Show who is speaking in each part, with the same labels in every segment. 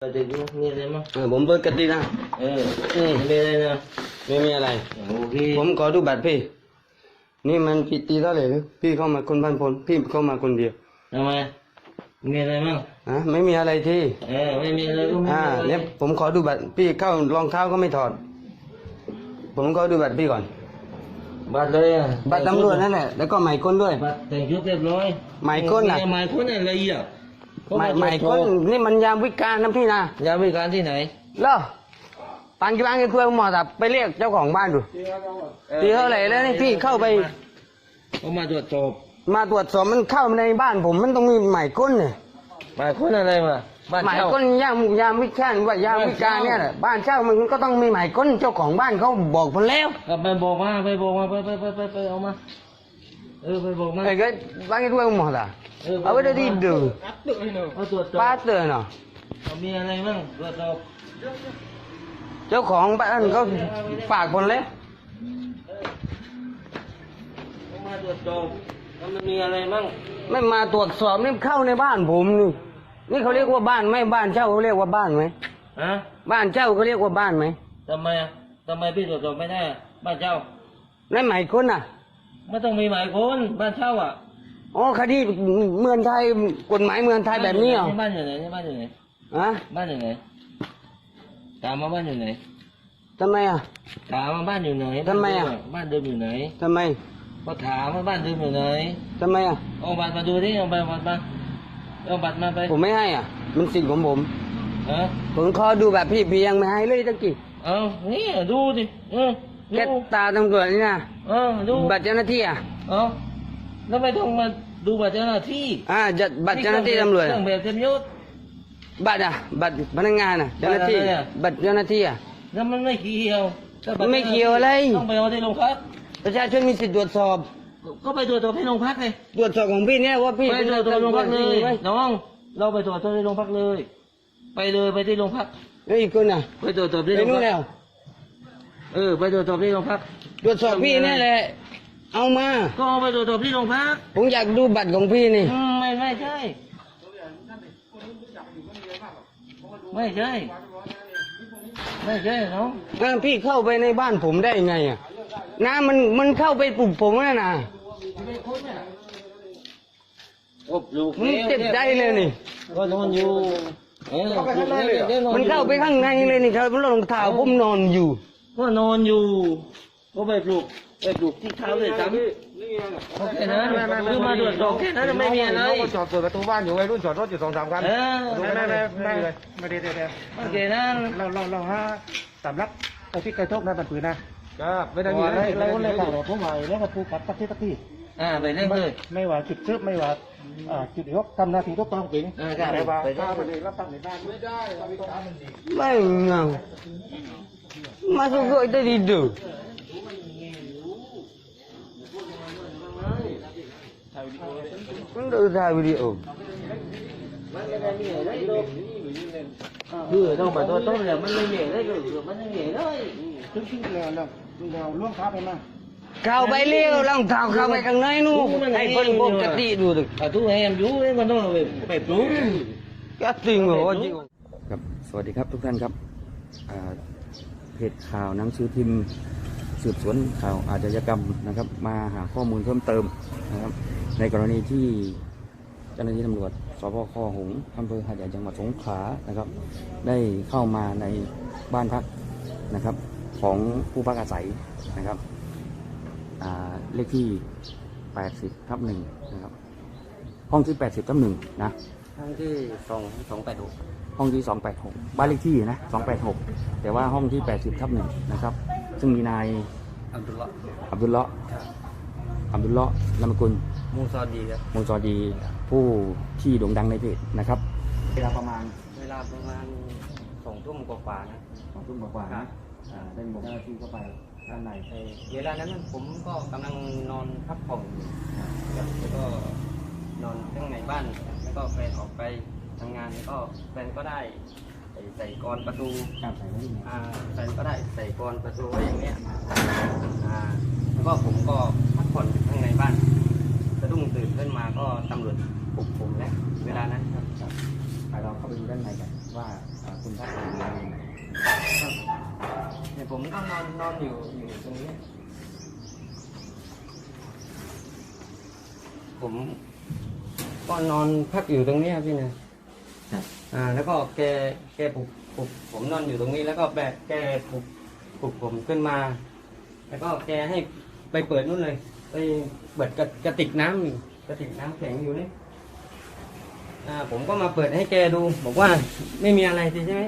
Speaker 1: เปิดดูมีอะไรมั้ง
Speaker 2: เออผมเปิดกตินะ
Speaker 1: เอออืมมีอะไรนะ
Speaker 2: ไม่มีอะไร
Speaker 1: โอเค
Speaker 2: ผมขอดูบัตรพี่ นี่มันผิดตีเท่าไหร่หรือพี่เข้ามาคนพันพลพี่เข้ามาคนเดียว
Speaker 1: ทำไมมีอะไรมั้ง
Speaker 2: อะไม่มีอะไรที่
Speaker 1: เออไม่มีอะไรก็ไม่
Speaker 2: อ่า
Speaker 1: มีอะไร
Speaker 2: เนี่ยผมขอดูบัตรพี่เข้ารองเท้าก็ไม่ถอด ผมขอดูบัตรพี่ก่อน
Speaker 1: บัตรเลยอะ
Speaker 2: บัตรตำรวจนั่นแหละแล้วก็หมายค้นด้วย
Speaker 1: บัตรแต่งชุดเรียบร้อย
Speaker 2: หมายค้นน่ะ
Speaker 1: หมายค้นอะไรอะ
Speaker 2: หมายหมายค้นนี่มันยามวิการนะพี่นะ
Speaker 1: ยามวิการที่ไหน
Speaker 2: เหรอปานกี่บ้านกี่เพื่อนหมอสับไปเรียกเจ้าของบ้านดูตีเท่าไหร่แล้วนี่พี่เข้าไป
Speaker 1: เขามาตรวจสอบ
Speaker 2: มาตรวจสอบมันเข้ามาในบ้านผมมันต้องมีหมายค้นเนี่ย
Speaker 1: หมายค้นอะไรมาบ้าน
Speaker 2: หมาย
Speaker 1: เช่า
Speaker 2: ค้นยามยามวิการว่ายามวิการเนี่ยแหละบ้านเช่ามันก็ต้องมีหมายค้นเจ้าของบ้านเขาบอกผมแล้ว
Speaker 1: เอาไปบอกมาไปบอกมาไปไปไปไปไปเอามา เออไปบอกมา
Speaker 2: ไอ้ก็บ้านกี่เพื่อนหมอสับเอาไปได้ดีดู
Speaker 1: เอาตรวจสอบ
Speaker 2: ป้าเตือนเนาะ
Speaker 1: เอามีอะไรมั่งตรวจสอบ
Speaker 2: เจ้าของบ้านเขาฝากผมแล้ว
Speaker 1: เอามาตรวจสอบแล้วมันมีอะไรมั่ง
Speaker 2: ไม่มาตรวจสอบนี่เข้าในบ้านผมนี่นี่เขาเรียกว่าบ้านไหมบ้านเช่าเขาเรียกว่าบ้านไหม
Speaker 1: ฮะ
Speaker 2: บ้านเช่าเขาเรียกว่าบ้านไหม
Speaker 1: ทำไมอะทำไมพี่ตรวจสอบไม่ได้อะบ้านเช่า
Speaker 2: นั่นหมายค้นอะ
Speaker 1: ไม่ต้องมีหมายค้นบ้านเช่าอะ
Speaker 2: อ๋อคดีเมืองไทยกฎหมายเมืองไทยแบบนี้เหรอ
Speaker 1: บ้านอยู่ไหนนี่บ้านอยู่ไหน
Speaker 2: ฮะ
Speaker 1: บ้านอยู่ไหนถามมาบ้านอยู่ไหน
Speaker 2: ทำไมอะ
Speaker 1: ถามมาบ้านอยู่ไหน
Speaker 2: ทำไมอะ
Speaker 1: บ้านเดิมอยู่ไหน
Speaker 2: ทำไม
Speaker 1: ก็ถามว่าบ้านเดิมอยู่ไหน
Speaker 2: ทำไมอะ
Speaker 1: เอาบัตรมาดูดิเอาบัตรมาเอาบัตรมาไป
Speaker 2: ผมไม่ให้อะ มันสิทธิ์ของผม
Speaker 1: เออ
Speaker 2: ผมขอดูแบบพี่พี่ยังไม่ให้เลยตะกี้
Speaker 1: เอานี่ดูดิเออ
Speaker 2: แค่
Speaker 1: ดู
Speaker 2: ตาตำรวจนี่นะ
Speaker 1: เออดู
Speaker 2: บัตรเจ้าหน้าที่อะ
Speaker 1: เอาแล้วไม่ต้องมาดูบัตรเจ้าหน้าที่
Speaker 2: อ่าจะบัตรเจ้าหน้าที่ตำรวจ
Speaker 1: เค
Speaker 2: อะ
Speaker 1: รื่องแบบเต็มยศ
Speaker 2: บัตรอะ บัตรพนักงานอะ เจ้าหน้าที่
Speaker 1: บัตรอะไรอะ
Speaker 2: บัตรเจ้าหน้าที่อะ
Speaker 1: แล้วมันไม่เกี่ยวถ้าบัตร
Speaker 2: ไม่เกี่ยวอะไร
Speaker 1: ต้องไปเอาที่โรงพัก
Speaker 2: ประชาชนมีสิทธิ์ตรวจสอบ
Speaker 1: ก็ไปตรวจสอบที่โรงพักเลย
Speaker 2: ตรวจสอบของพี่เนี่ยว่าพี่
Speaker 1: ไปตรวจสอบโรงพักเล
Speaker 2: จ
Speaker 1: ย
Speaker 2: ริงไหม
Speaker 1: น้อง เราไปตรวจสอบที่โรงพักเลย ไปเลยไปที่โรงพัก
Speaker 2: แล้วอีกคนอะ
Speaker 1: ไปตรวจสอบที่
Speaker 2: ไป
Speaker 1: โรง
Speaker 2: นู่น
Speaker 1: พั
Speaker 2: แล้
Speaker 1: ก
Speaker 2: ว
Speaker 1: เออไปตรวจสอบที่โรงพัก
Speaker 2: ตรวจสอบพี่เนี่ยแหละ เอามา
Speaker 1: ก็เอาไปตรวจสอบที่โรงพัก
Speaker 2: ผมอยากดูบัตรของพี่นี่
Speaker 1: อืมไม่ไม่ใช่ ไม่ใช่ ไม่ใช่น้อง
Speaker 2: อ่าพี่เข้าไปในบ้านผมได้ไงอะน้ำมันมันเข้าไปปลุกผมน่ะนะ
Speaker 1: อบลูก
Speaker 2: มันเจ็บใจเลยนี่
Speaker 1: ก็นอนอยู่เออ
Speaker 2: มันเข้าไปข้างในเลยนี่ครับรองเท้าผมนอนอยู่
Speaker 1: ก็นอนอยู่ก็ไปปลุกไปปลุกที่เท้าเลยซ้ำโอเคนะคือมาตรวจสอบแค่นั้นไม่มีอะไร
Speaker 3: จอดเปิดประตูบ้านอยู่วัยรุ่นจอดรถอยู่สองสามคัน
Speaker 1: เออ
Speaker 3: ไม่ไม่ไม่ไม่เลยไม่ได้แต่
Speaker 1: โอเคนะ
Speaker 3: เราเราเราฮะสำรับไอ้ที่ไกลทกนะบันปืนนะครับไม่ได้มีอะไรเราเลยต่างเราผมหมายแล้วก็ผูกกับตักที่ตักที่
Speaker 1: อ่าไปเล่นเลย
Speaker 3: ไม่ว่าจุดซึบไม่ว่าอ่าจุดยกทำหน้าที่ทุกต้องจริง
Speaker 1: เออครับ
Speaker 3: ไม่ว่า
Speaker 1: ไปได้
Speaker 3: ข้าไปเลยรับตั้งในบ้านไม่ได้
Speaker 2: ไม่เงา masuk gua itu tidur Untuk usaha video Đưa đâu mà to tốt là mất lên nhẹ
Speaker 1: đấy rồi, mất lên nhẹ đấy. Trước khi là là luôn tháp phải à. Cao bay liêu lòng thảo cao bay càng nay nu. Hay phân bộ chất đi đùa được. À, thu em chú ấy còn đâu là bẹp
Speaker 3: chú Cái tình hồ chị S วั
Speaker 2: สดีครับทุกท่านครับ เพจข่าวหนังสือพิมพ์ สืบสวนข่าวอาชญากรรมนะครับ มาหาข้อมูลเพิ่มเติมนะครับ ในกรณีที่เจ้าหน้าที่ตำรวจสพคหงส์อำเภอหาดใหญ่จังหวัดสงขลานะครับ ได้เข้ามาในบ้านพักนะครับ ของผู้พักอาศัยนะครับเลขที่ 80ทับหนึ่งนะครับ ห้องที่ 80ทับหนึ่งนะ
Speaker 1: ห้องที่สองสองแปด หก
Speaker 2: ห้องที่ 286 บ้านเลขที่นะ 286 แต่ว่าห้องที่ 80ทับหนึ่งนะครับ ซึ่งมีนาย
Speaker 1: อับดุลละ
Speaker 2: อับดุลเลาะห์อับดุลเลาะห์นามสกุล
Speaker 1: มูซอดีครับ
Speaker 2: มูซอดี ผู้ที่โด่งดังในเพจนะครับเวลาประมาณ
Speaker 1: เวลาประมาณสองทุ่มกว่าๆนะ
Speaker 2: สองทุ่มกว่าๆนะอ่าได้บอกเจ้าหน้าที่เข้าไปด้านใน
Speaker 1: เอ่อเวลานั้นผมก็กำลังนอนพักผ่อนอยู่ครับแล้วก็นอนข้างในบ้าน แล้วก็แฟนออกไป ทำงานแล้วก็แฟนก็ได้ใส่ใส่กรอนประตู
Speaker 2: การใส่ไว้ยังไง
Speaker 1: อ่าแฟนก็ได้ใส่กรอนประตูไว้อย่างเนี้ยอ่าแล้วก็ผมก็พักผ่อนอยู่ข้างในบ้านสะดุ้งตื่นขึ้นมาก็ตำรวจปลุกผมแล้วเวลานั้นครับ
Speaker 2: ไปเราเข้าไปดูด้านในกันว่าอ่
Speaker 4: อ่าคุณพักผ่อนอยู่เอง
Speaker 5: ครับเนี่ยผมก็นอนนอนอยู่อยู่ตรงนี้ ผมก็นอนพักอยู่ตรงเนี้ยพี่นะ ครับ อ่าแล้วก็แกแกปลุกปลุกผมนอนอยู่ตรงนี้ แล้วก็แบกแกปลุกปลุกผมขึ้นมา แล้วก็แกให้ไปเปิดนู่นเลยไปเปิดกระกระติกน้ำอยู่กระติกน้ำแข็งอยู่นี่อ่าผมก็มาเปิดให้แกดู บอกว่าไม่มีอะไรใช่ไหม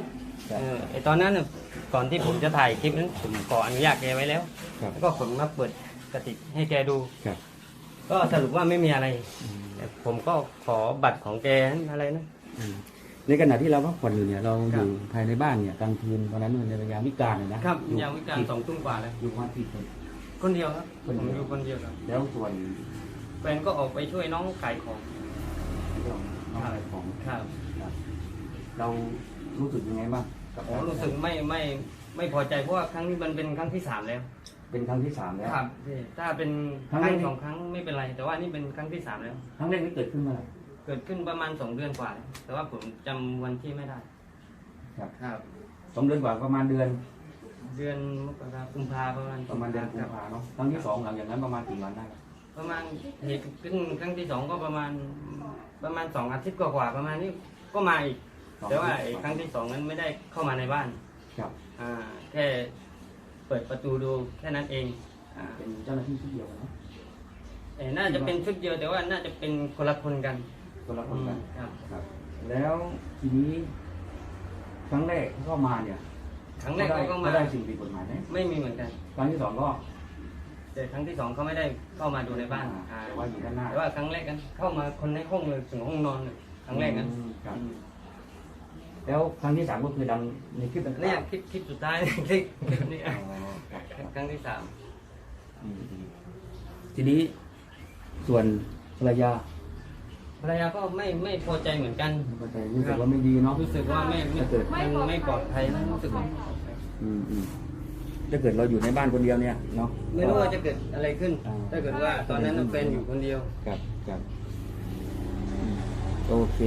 Speaker 5: เออไอตอนนั้นน่ะก่อนที่ผมจะถ่ายคลิปนั้นผมขออนุญาตแกไว้แล้ว
Speaker 4: ครับ
Speaker 5: แล้วก็ขนมาเปิดกระติกให้แกดู
Speaker 4: ครับ
Speaker 5: ก็สรุปว่าไม่มีอะไรแต่ผมก็ขอบัตรของแกอะไรนะ
Speaker 4: อืม ในขณะที่เราพักผ่อนอยู่เนี่ยเราอยู่ภายในบ้านเนี่ยกลางคืนตอนนั้นมันในยามวิกาลเลยนะครับอยู่
Speaker 5: ยามวิการสองทุ่มกว่าแล้ว
Speaker 4: อยู่วันที่คน
Speaker 5: คนเดียวครับ
Speaker 4: คน
Speaker 5: ผม
Speaker 4: เดียว
Speaker 5: อยู่คนเดียวครับ
Speaker 4: แล้วส่วน
Speaker 5: แฟนก็ออกไปช่วยน้องขายของ
Speaker 4: เรื่องน้องอะไรของ
Speaker 5: ครับ
Speaker 4: เรารู้สึกยังไงบ้างกับ
Speaker 5: ผมรู้สึกไม่ไม่ไม่พอใจเพราะว่าครั้งนี้มันเป็นครั้งที่สามแล้ว
Speaker 4: เป็นครั้งที่สามแล้ว
Speaker 5: ครับพี่ถ้าเป็นค
Speaker 4: ครั้
Speaker 5: รั้
Speaker 4: ง
Speaker 5: ง
Speaker 4: แรก
Speaker 5: สองครั้งไม่เป็นไร แต่ว่านี่เป็นครั้งที่สามแล้ว
Speaker 4: ครั้งแรกที่เกิดขึ้นเมื่อไหร่
Speaker 5: เกิดขึ้นประมาณสองเดือนกว่าแล้วแต่ว่าผมจำวันที่ไม่ได้
Speaker 4: ครับ
Speaker 5: ครับ
Speaker 4: สองเดือนกว่าประมาณเดือน
Speaker 5: เดือนมกรากุมภาประมาณ
Speaker 4: ประมาณเดือนกุมภาเนาะครั้งที่สองหลังจากนั้นประมาณกี่วันได้ครับ
Speaker 5: ประมาณเหตุขึ้นครั้งที่สองก็ประมาณประมาณสองอาทิตย์กว่าๆประมาณนี้ก็มาอีกแต่ว่าไอ้ครั้งที่สองนั้นไม่ได้เข้ามาในบ้าน
Speaker 4: ครับ
Speaker 5: อ่าแค่เปิดประตูดูแค่นั้นเองอ่า
Speaker 4: เป็นเจ้าหน้าที่ที่เดียวเนาะ
Speaker 5: แต่น่าจะเป็นชุดเดียวแต่ว่าน่าจะเป็นคนละคนกัน
Speaker 4: คนละคนกัน
Speaker 5: ครับ
Speaker 4: ครับ แล้วทีนี้ครั้งแรกเข้ามาเนี่ย
Speaker 5: ครั้งแรกเขาก็มา
Speaker 4: ได้สิ่งผิดกฎหมายไหม
Speaker 5: ไม่มีเหมือนกัน
Speaker 4: ครั้งที่สองก็
Speaker 5: แต่ครั้งที่สองเขาไม่ได้เข้ามาดูในบ้าน
Speaker 4: อ่า
Speaker 5: อ่า
Speaker 4: แต่ว่าอยู่ด้านหน้า
Speaker 5: แต่ว่าครั้งแรกกันเข้ามาคนในห้องเลยถึงห้องนอนเลยครั้งแรกกัน
Speaker 4: อืมครับ แล้วครั้งที่สามก็คือดังในคลิปต่างๆ
Speaker 5: เนี่ยคลิปคลิปสุดท้าย คลิปคลิปนี้
Speaker 4: อ๋อครับครับ
Speaker 5: ครั้งที่สาม
Speaker 4: อืมอืมทีนี้ส่วนภรรยา
Speaker 5: ภรรยาก็ไม่ไม่พอใจเหมือนกัน
Speaker 4: ก็จะรู้สึกว่าไม่ดีเนาะ
Speaker 5: รู้สึกว่าไม่ไม่
Speaker 4: ถ้าเกิด
Speaker 5: มันไม่ปลอดภัยนะรู้สึกว่าไม่ปลอดภัย
Speaker 4: อืมอืมถ้าเกิดเราอยู่ในบ้านคนเดียวเนี่ยเนาะ
Speaker 5: ไม่รู้ว่าจะเกิดอะไรขึ้น
Speaker 4: อ่า
Speaker 5: ถ้าเกิดว่าตอนนั้นแฟนอยู่คนเดียว
Speaker 4: ครับครับอืมโอเค